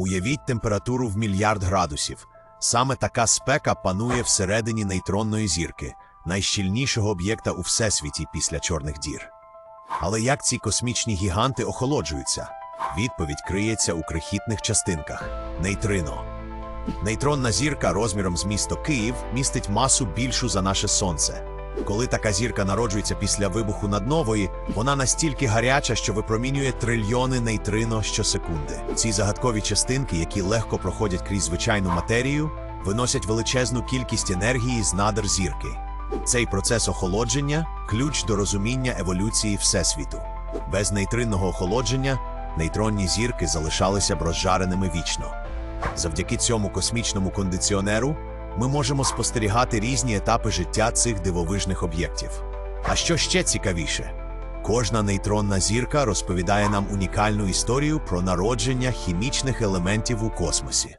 Уявіть температуру в мільярд градусів. Саме така спека панує всередині нейтронної зірки, найщільнішого об'єкта у всесвіті після чорних дір. Але як ці космічні гіганти охолоджуються? Відповідь криється у крихітних частинках нейтрино. Нейтронна зірка розміром з місто Київ містить масу більшу за наше сонце. Коли така зірка народжується після вибуху наднової, вона настільки гаряча, що випромінює трильйони нейтрино щосекунди. Ці загадкові частинки, які легко проходять крізь звичайну матерію, виносять величезну кількість енергії з надр зірки. Цей процес охолодження ключ до розуміння еволюції Всесвіту. Без нейтринного охолодження нейтронні зірки залишалися б розжареними вічно. Завдяки цьому космічному кондиціонеру ми можемо спостерігати різні етапи життя цих дивовижних об'єктів. А що ще цікавіше? Кожна нейтронна зірка розповідає нам унікальну історію про народження хімічних елементів у космосі.